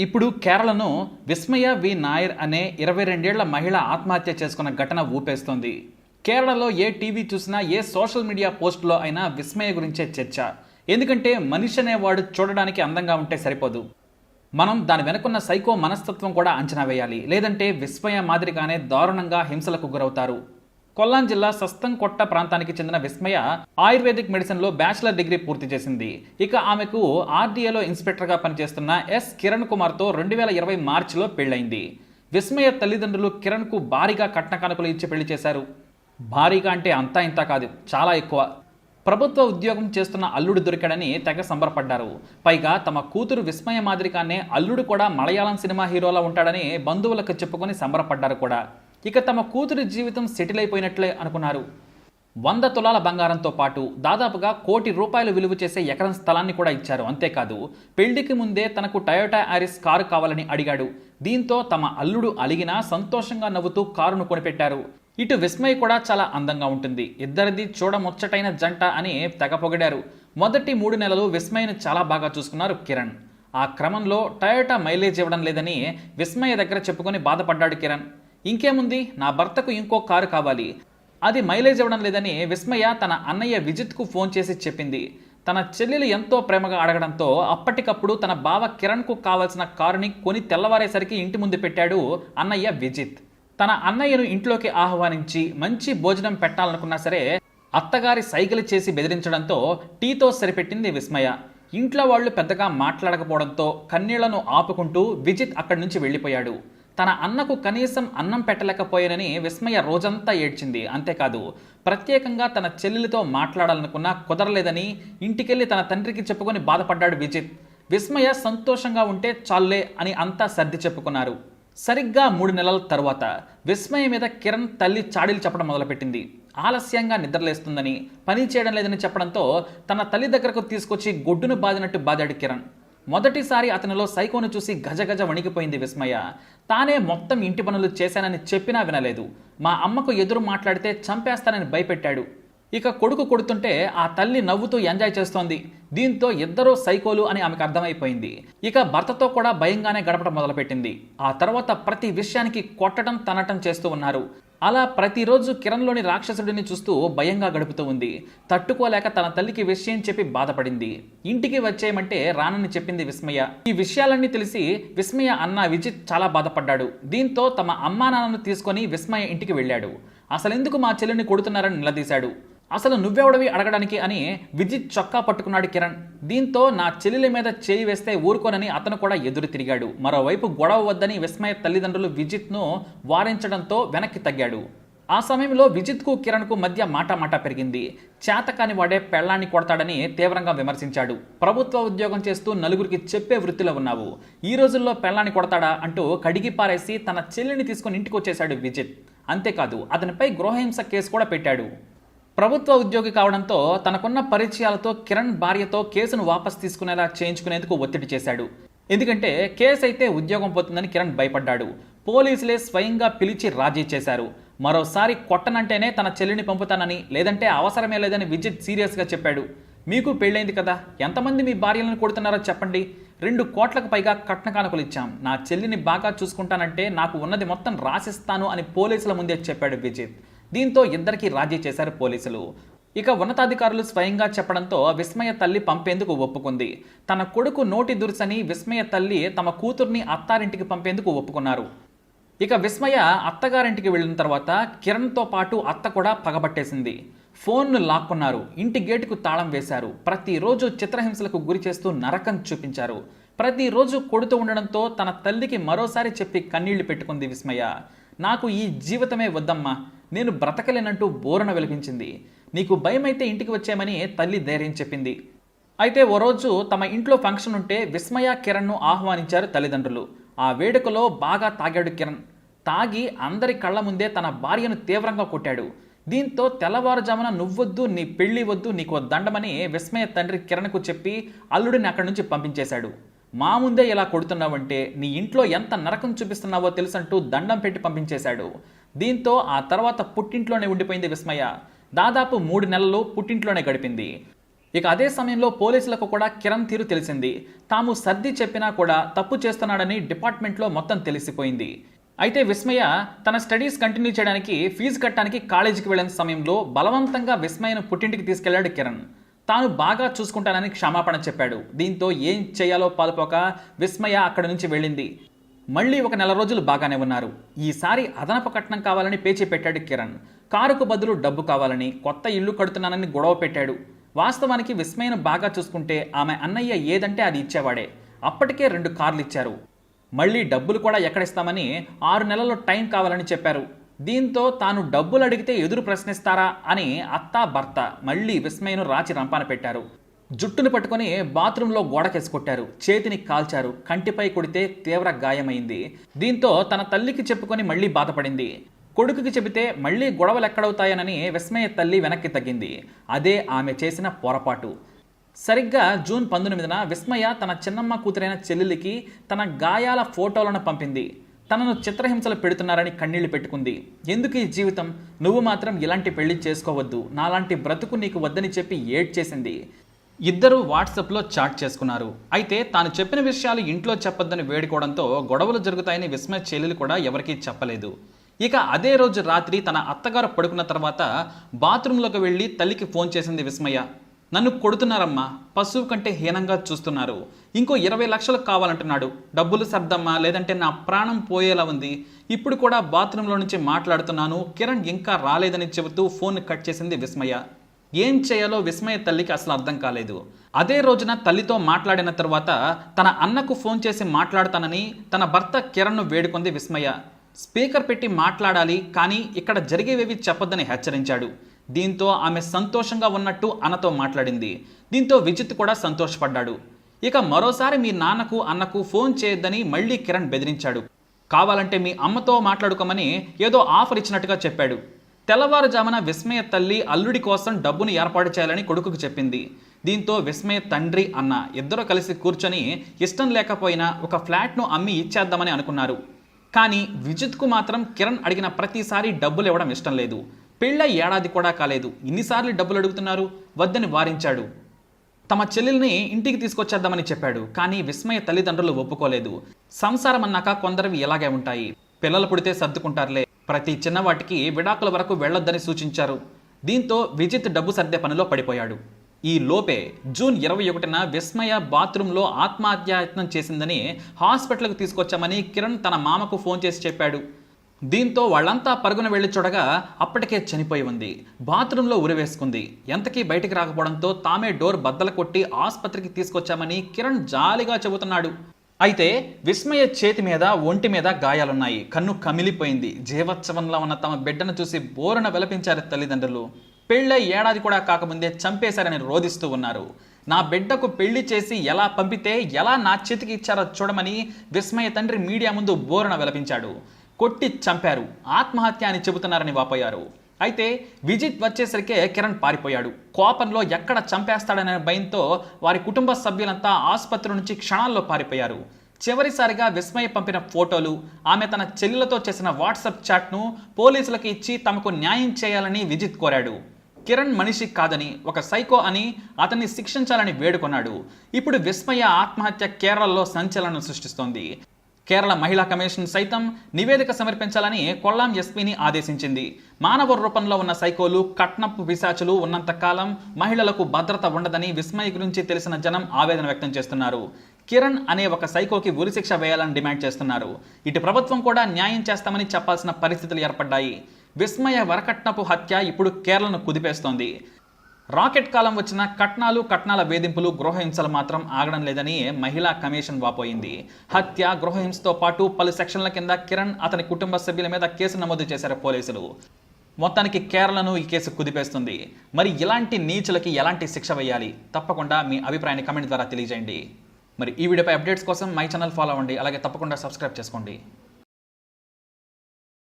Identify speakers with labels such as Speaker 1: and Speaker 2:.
Speaker 1: ఇప్పుడు కేరళను విస్మయ వి నాయర్ అనే ఇరవై రెండేళ్ళ మహిళ ఆత్మహత్య చేసుకున్న ఘటన ఊపేస్తోంది. కేరళలో ఏ టీవీ చూసినా ఏ సోషల్ మీడియా పోస్టులో అయినా విస్మయ గురించే చర్చ. ఎందుకంటే మనిషి అనేవాడు చూడడానికి అందంగా ఉంటే సరిపోదు. మనం దాని వెనుకున్న సైకో మనస్తత్వం కూడా అంచనా వేయాలి. లేదంటే విస్మయ మాదిరిగానే దారుణంగా హింసలకు గురవుతారు. కొల్లాం జిల్లా సస్తంకొట్ట ప్రాంతానికి చెందిన విస్మయ ఆయుర్వేదిక్ మెడిసిన్లో బ్యాచిలర్ డిగ్రీ పూర్తి చేసింది. ఇక ఆమెకు ఆర్డీఏలో ఇన్స్పెక్టర్గా పనిచేస్తున్న ఎస్ కిరణ్ కుమార్తో రెండు వేల ఇరవై మార్చిలో పెళ్ళైంది విస్మయ తల్లిదండ్రులు కిరణ్కు భారీగా కట్న కానుకలు ఇచ్చి పెళ్ళి చేశారు. భారీగా అంటే అంతా ఇంత కాదు చాలా ఎక్కువ. ప్రభుత్వ ఉద్యోగం చేస్తున్న అల్లుడు దొరికాడని తెగ సంబరపడ్డారు. పైగా తమ కూతురు విస్మయ మాదిరిగానే అల్లుడు కూడా మలయాళం సినిమా హీరోలా ఉంటాడని బంధువులకు చెప్పుకొని సంబరపడ్డారు కూడా. ఇక తమ కూతురి జీవితం సెటిల్ అయిపోయినట్లే అనుకున్నారు. వంద తులాల బంగారంతో పాటు దాదాపుగా కోటి రూపాయలు విలువ చేసే ఎకరం స్థలాన్ని కూడా ఇచ్చారు. అంతేకాదు పెళ్ళికి ముందే తనకు టయోటా ఆరిస్ కారు కావాలని అడిగాడు. దీంతో తమ అల్లుడు అలిగినా సంతోషంగా నవ్వుతూ కారును కొనిపెట్టారు. ఇటు విస్మయ్ కూడా చాలా అందంగా ఉంటుంది. ఇద్దరిది చూడముచ్చటైన జంట అని తెగ పొగిడారు. మొదటి మూడు నెలలు విస్మయ్ను చాలా బాగా చూసుకున్నారు కిరణ్. ఆ క్రమంలో టయోటా మైలేజ్ ఇవ్వడం లేదని విస్మయ దగ్గర చెప్పుకొని బాధపడ్డాడు కిరణ్. ఇంకేముంది? నా భర్తకు ఇంకో కారు కావాలి. అది మైలేజ్ ఇవ్వడం లేదని విస్మయ తన అన్నయ్య విజిత్కు ఫోన్ చేసి చెప్పింది. తన చెల్లెలు ఎంతో ప్రేమగా అడగడంతో అప్పటికప్పుడు తన బావ కిరణ్కు కావాల్సిన కారుని కొని తెల్లవారేసరికి ఇంటి ముందు పెట్టాడు అన్నయ్య విజిత్. తన అన్నయ్యను ఇంట్లోకి ఆహ్వానించి మంచి భోజనం పెట్టాలనుకున్నా సరే అత్తగారి సైకిల్ చేసి బెదిరించడంతో టీతో సరిపెట్టింది విస్మయ. ఇంట్లో వాళ్ళు పెద్దగా మాట్లాడకపోవడంతో కన్నీళ్ళను ఆపుకుంటూ విజిత్ అక్కడి నుంచి వెళ్ళిపోయాడు. తన అన్నకు కనీసం అన్నం పెట్టలేకపోయానని విస్మయ రోజంతా ఏడ్చింది. అంతేకాదు ప్రత్యేకంగా తన చెల్లెలితో మాట్లాడాలనుకున్నా కుదరలేదని ఇంటికెళ్ళి తన తండ్రికి చెప్పుకొని బాధపడ్డాడు విజిత్. విస్మయ సంతోషంగా ఉంటే చాలే అని అంతా సర్ది చెప్పుకున్నారు. సరిగ్గా మూడు నెలల తర్వాత విస్మయ మీద కిరణ్ తల్లి చాడీలు చెప్పడం మొదలుపెట్టింది. ఆలస్యంగా నిద్రలేస్తుందని పని చేయడం లేదని చెప్పడంతో తన తల్లి దగ్గరకు తీసుకొచ్చి గొడ్డును బాదినట్టు బాదాడు కిరణ్. మొదటిసారి అతనిలో సైకోను చూసి గజగజ వణికిపోయింది విస్మయ. తానే మొత్తం ఇంటి పనులు చేశానని చెప్పినా వినలేదు. మా అమ్మకు ఎదురు మాట్లాడితే చంపేస్తానని భయపెట్టాడు. ఇక కొడుకు కొడుతుంటే ఆ తల్లి నవ్వుతూ ఎంజాయ్ చేస్తోంది. దీంతో ఇద్దరూ సైకోలు అని ఆమెకు అర్థమైపోయింది. ఇక భర్తతో కూడా భయంగానే గడపడం మొదలుపెట్టింది. ఆ తర్వాత ప్రతి విషయానికి కొట్టడం తనటం చేస్తూ ఉన్నారు. అలా ప్రతిరోజు కిరణ్లోని రాక్షసుడిని చూస్తూ భయంగా గడుపుతూ ఉంది. తట్టుకోలేక తన తల్లికి విషయం చెప్పి బాధపడింది. ఇంటికి వచ్చేయమంటే రానని చెప్పింది విస్మయ. ఈ విషయాలన్నీ తెలిసి విస్మయ అన్న విజిత్ చాలా బాధపడ్డాడు. దీంతో తమ అమ్మా నాన్నను తీసుకొని విస్మయ ఇంటికి వెళ్ళాడు. అసలెందుకు మా చెల్లిని కొడుతున్నారని నిలదీశాడు. అసలు నువ్వెవడవి అడగడానికి అని విజిత్ చొక్కా పట్టుకున్నాడు కిరణ్. దీంతో నా చెల్లెల మీద చేయి వేస్తే ఊరుకోనని అతను కూడా ఎదురు తిరిగాడు. మరోవైపు గొడవ వద్దని విస్మయ తల్లిదండ్రులు విజిత్ను వారించడంతో వెనక్కి తగ్గాడు. ఆ సమయంలో విజిత్కు కిరణ్కు మధ్య మాట మాట పెరిగింది. చేతకాని వాడే పెళ్ళాన్ని కొడతాడని తీవ్రంగా విమర్శించాడు. ప్రభుత్వ ఉద్యోగం చేస్తూ నలుగురికి చెప్పే వృత్తిలో ఉన్నావు. ఈ రోజుల్లో పెళ్ళాన్ని కొడతాడా అంటూ కడిగి పారేసి తన చెల్లిని తీసుకుని ఇంటికి వచ్చేశాడు విజిత్. అంతేకాదు అతనిపై గృహహింస కేసు కూడా పెట్టాడు. ప్రభుత్వ ఉద్యోగి కావడంతో తనకున్న పరిచయాలతో కిరణ్ భార్యతో కేసును వాపస్ తీసుకునేలా చేయించుకునేందుకు ఒత్తిడి చేశాడు. ఎందుకంటే కేసు అయితే ఉద్యోగం పోతుందని కిరణ్ భయపడ్డాడు. పోలీసులే స్వయంగా పిలిచి రాజీ చేశారు. మరోసారి కొట్టనంటేనే తన చెల్లిని పంపుతానని లేదంటే అవసరమే లేదని విజిత్ సీరియస్గా చెప్పాడు. మీకు పెళ్ళైంది కదా? ఎంతమంది మీ భార్యలను కొడుతున్నారో చెప్పండి. రెండు కోట్లకు పైగా కట్న కానుకలు ఇచ్చాం. నా చెల్లిని బాగా చూసుకుంటానంటే నాకు ఉన్నది మొత్తం రాసిస్తాను అని పోలీసుల ముందే చెప్పాడు విజిత్. దీంతో ఇద్దరికీ రాజీ చేశారు పోలీసులు. ఇక ఉన్నతాధికారులు స్వయంగా చెప్పడంతో విస్మయ తల్లి పంపేందుకు ఒప్పుకుంది. తన కొడుకు నోటి దురుసని విస్మయ తల్లి తమ కూతుర్ని అత్తారింటికి పంపేందుకు ఒప్పుకున్నారు. ఇక విస్మయ అత్తగారింటికి వెళ్ళిన తర్వాత కిరణ్తో పాటు అత్త కూడా పగబట్టేసింది. ఫోన్ను లాక్కున్నారు. ఇంటి గేటుకు తాళం వేశారు. ప్రతిరోజు చిత్రహింసలకు గురి చేస్తూ నరకం చూపించారు. ప్రతిరోజు కొడుతూ ఉండడంతో తన తల్లికి మరోసారి చెప్పి కన్నీళ్ళు పెట్టుకుంది విస్మయ. నాకు ఈ జీవితమే వద్దమ్మా. నేను బ్రతకలేనంటూ బోరణ వెలిపించింది నీకు భయమైతే ఇంటికి వచ్చామని తల్లి ధైర్యం చెప్పింది. అయితే ఓ రోజు తమ ఇంట్లో ఫంక్షన్ ఉంటే విస్మయ కిరణ్ను ఆహ్వానించారు తల్లిదండ్రులు. ఆ వేడుకలో బాగా తాగాడు కిరణ్. తాగి అందరి కళ్ళ ముందే తన భార్యను తీవ్రంగా కొట్టాడు. దీంతో తెల్లవారుజామున నువ్వొద్దు నీ పెళ్ళి వద్దు నీకు ఓ దండమని విస్మయ తండ్రి కిరణ్కు చెప్పి అల్లుడిని అక్కడి నుంచి పంపించేశాడు. మా ముందే ఇలా కొడుతున్నావంటే నీ ఇంట్లో ఎంత నరకం చూపిస్తున్నావో తెలుసంటూ దండం పెట్టి పంపించేశాడు. దీంతో ఆ తర్వాత పుట్టింట్లోనే ఉండిపోయింది విస్మయ. దాదాపు మూడు నెలలు పుట్టింట్లోనే గడిపింది. ఇక అదే సమయంలో పోలీసులకు కూడా కిరణ్ తీరు తెలిసింది. తాము సర్ది చెప్పినా కూడా తప్పు చేస్తున్నాడని డిపార్ట్మెంట్లో మొత్తం తెలిసిపోయింది. అయితే విస్మయ తన స్టడీస్ కంటిన్యూ చేయడానికి ఫీజు కట్టడానికి కాలేజీకి వెళ్ళిన సమయంలో బలవంతంగా విస్మయను పుట్టింటికి తీసుకెళ్ళాడు కిరణ్. తాను బాగా చూసుకుంటానని క్షమాపణ చెప్పాడు. దీంతో ఏం చేయాలో పాల్పోక విస్మయ అక్కడి నుంచి వెళ్ళింది. మళ్ళీ ఒక నెల రోజులు బాగానే ఉన్నారు. ఈసారి అదనపు కట్నం కావాలని పేచి పెట్టాడు కిరణ్. కారుకు బదులు డబ్బు కావాలని కొత్త ఇల్లు కడుతున్నానని గొడవ పెట్టాడు. వాస్తవానికి విస్మయను బాగా చూసుకుంటే ఆమె అన్నయ్య ఏదంటే అది ఇచ్చేవాడే. అప్పటికే రెండు కార్లు ఇచ్చారు. మళ్ళీ డబ్బులు కూడా ఎక్కడిస్తామని ఆరు నెలల్లో టైం కావాలని చెప్పారు. దీంతో తాను డబ్బులు అడిగితే ఎదురు ప్రశ్నిస్తారా అని అత్తా భర్త మళ్ళీ విస్మయను రాచి రంపాన పెట్టారు. జుట్టును పట్టుకొని బాత్రూంలో గోడకేసి కొట్టారు. చేతిని కాల్చారు. కంటిపై కొడితే తీవ్ర గాయమైంది. దీంతో తన తల్లికి చెప్పుకొని మళ్ళీ బాధపడింది. కొడుకుకి చెబితే మళ్ళీ గొడవలు ఎక్కడవుతాయనని విస్మయ తల్లి వెనక్కి తగ్గింది. అదే ఆమె చేసిన పొరపాటు. సరిగ్గా జూన్ పంతొమ్మిదిన విస్మయ తన చిన్నమ్మ కూతురైన చెల్లెలికి తన గాయాల ఫోటోలను పంపింది. తనను చిత్రహింసలు పెడుతున్నారని కన్నీళ్ళు పెట్టుకుంది. ఎందుకు ఈ జీవితం? నువ్వు మాత్రం ఇలాంటి పెళ్ళి చేసుకోవద్దు. నాలాంటి బ్రతుకు నీకు వద్దని చెప్పి ఏడ్ చేసింది ఇద్దరు వాట్సాప్లో చాట్ చేసుకున్నారు. అయితే తాను చెప్పిన విషయాలు ఇంట్లో చెప్పొద్దని వేడుకోవడంతో గొడవలు జరుగుతాయని విస్మయ చెల్లెలు కూడా ఎవరికీ చెప్పలేదు. ఇక అదే రోజు రాత్రి తన అత్తగారు పడుకున్న తర్వాత బాత్రూంలోకి వెళ్ళి తల్లికి ఫోన్ చేసింది విస్మయ. నన్ను కొడుతున్నారమ్మా. పశువు కంటే హీనంగా చూస్తున్నారు. ఇంకో ఇరవై లక్షలు కావాలంటున్నాడు. డబ్బులు సర్దమ్మా. లేదంటే నా ప్రాణం పోయేలా ఉంది. ఇప్పుడు కూడా బాత్రూంలో నుంచి మాట్లాడుతున్నాను. కిరణ్ ఇంకా రాలేదని చెబుతూ ఫోన్ కట్ చేసింది విస్మయ. ఏం చేయాలో విస్మయ తల్లికి అసలు అర్థం కాలేదు. అదే రోజున తల్లితో మాట్లాడిన తర్వాత తన అన్నకు ఫోన్ చేసి మాట్లాడతానని తన భర్త కిరణ్ను వేడుకుంది విస్మయ. స్పీకర్ పెట్టి మాట్లాడాలి కానీ ఇక్కడ జరిగేవేవి చెప్పొద్దని హెచ్చరించాడు. దీంతో ఆమె సంతోషంగా ఉన్నట్టు అన్నతో మాట్లాడింది. దీంతో విజిత్ కూడా సంతోషపడ్డాడు. ఇక మరోసారి మీ నాన్నకు అన్నకు ఫోన్ చేయొద్దని మళ్ళీ కిరణ్ బెదిరించాడు. కావాలంటే మీ అమ్మతో మాట్లాడుకోమని ఏదో ఆఫర్ ఇచ్చినట్టుగా చెప్పాడు. తెల్లవారుజామున విస్మయ తల్లి అల్లుడి కోసం డబ్బును ఏర్పాటు చేయాలని కొడుకుకు చెప్పింది. దీంతో విస్మయ తండ్రి అన్న ఇద్దరు కలిసి కూర్చొని ఇష్టం లేకపోయినా ఒక ఫ్లాట్ను అమ్మి ఇచ్చేద్దామని అనుకున్నారు. కానీ విజిత్కు మాత్రం కిరణ్ అడిగిన ప్రతిసారి డబ్బులు ఇవ్వడం ఇష్టం లేదు. పెళ్ళ ఏడాది కూడా కాలేదు. ఇన్నిసార్లు డబ్బులు అడుగుతున్నారు? వద్దని వారించాడు. తమ చెల్లెల్ని ఇంటికి తీసుకొచ్చేద్దామని చెప్పాడు. కానీ విస్మయ తల్లిదండ్రులు ఒప్పుకోలేదు. సంసారం అన్నాక కొందరివి ఇలాగే ఉంటాయి. పిల్లలు పుడితే సర్దుకుంటారులే. ప్రతి చిన్నవాటికి విడాకుల వరకు వెళ్ళొద్దని సూచించారు. దీంతో విజిత్ డబ్బు సర్దే పనిలో పడిపోయాడు. ఈ లోపే జూన్ ఇరవై ఒకటిన విస్మయ బాత్రూంలో ఆత్మహత్యాయత్నం చేసిందని హాస్పిటల్కు తీసుకొచ్చామని కిరణ్ తన మామకు ఫోన్ చేసి చెప్పాడు. దీంతో వాళ్ళంతా పరుగున వెళ్ళి చూడగా అప్పటికే చనిపోయి ఉంది. బాత్రూంలో ఉరివేసుకుంది. ఎంతకీ బయటికి రాకపోవడంతో తామే డోర్ బద్దలు కొట్టి ఆసుపత్రికి తీసుకొచ్చామని కిరణ్ జాలిగా చెబుతున్నాడు. అయితే విస్మయ చేతి మీద ఒంటి మీద గాయాలున్నాయి. కన్ను కమిలిపోయింది. జీవోత్సవంలో ఉన్న తమ బిడ్డను చూసి బోరున విలపించారు తల్లిదండ్రులు. పెళ్ళై ఏడాది కూడా కాకముందే చంపేశారని రోధిస్తూ ఉన్నారు. నా బిడ్డకు పెళ్ళి చేసి ఎలా పంపితే ఎలా నా చేతికి ఇచ్చారో చూడమని విస్మయ తండ్రి మీడియా ముందు బోరున విలపించాడు. కొట్టి చంపారు. ఆత్మహత్య అని చెబుతున్నారని వాపోయారు. అయితే విజిత్ వచ్చేసరికే కిరణ్ పారిపోయాడు. కోపంలో ఎక్కడ చంపేస్తాడనే భయంతో వారి కుటుంబ సభ్యులంతా ఆసుపత్రి నుంచి క్షణాల్లో పారిపోయారు. చివరిసారిగా విస్మయ పంపిన ఫోటోలు ఆమె తన చెల్లెలతో చేసిన వాట్సాప్ చాట్ను పోలీసులకు ఇచ్చి తమకు న్యాయం చేయాలని విజిత్ కోరాడు. కిరణ్ మనిషి కాదని ఒక సైకో అని అతన్ని శిక్షించాలని వేడుకొన్నాడు. ఇప్పుడు విస్మయ ఆత్మహత్య కేరళలో సంచలనం సృష్టిస్తోంది. కేరళ మహిళా కమిషన్ సైతం నివేదిక సమర్పించాలని కొల్లాం ఎస్పీని ఆదేశించింది. మానవ రూపంలో ఉన్న సైకోలు కట్నపు పిశాచులు ఉన్నంతకాలం మహిళలకు భద్రత ఉండదని విస్మయ గురించి తెలిసిన జనం ఆవేదన వ్యక్తం చేస్తున్నారు. కిరణ్ అనే ఒక సైకోకి ఉరిశిక్ష వేయాలని డిమాండ్ చేస్తున్నారు. ఇటు ప్రభుత్వం కూడా న్యాయం చేస్తామని చెప్పాల్సిన పరిస్థితులు ఏర్పడ్డాయి. విస్మయ వరకట్నపు హత్య ఇప్పుడు కేరళను కుదిపేస్తోంది. రాకెట్ కాలం వచ్చిన కట్నాలు కట్నాల వేధింపులు గృహహింసలు మాత్రం ఆగడం లేదని మహిళా కమిషన్ వాపోయింది. హత్య గృహహింసతో పాటు పలు సెక్షన్ల కింద కిరణ్ అతని కుటుంబ సభ్యుల మీద కేసు నమోదు చేశారు పోలీసులు. మొత్తానికి కేరళను ఈ కేసు కుదిపేస్తుంది. మరి ఇలాంటి నీచులకి ఎలాంటి శిక్ష వేయాలి? తప్పకుండా మీ అభిప్రాయాన్ని కమెంట్ ద్వారా తెలియజేయండి. మరి ఈ వీడియోపై అప్డేట్స్ కోసం మై ఛానల్ ఫాలో అవ్వండి. అలాగే తప్పకుండా సబ్స్క్రైబ్ చేసుకోండి.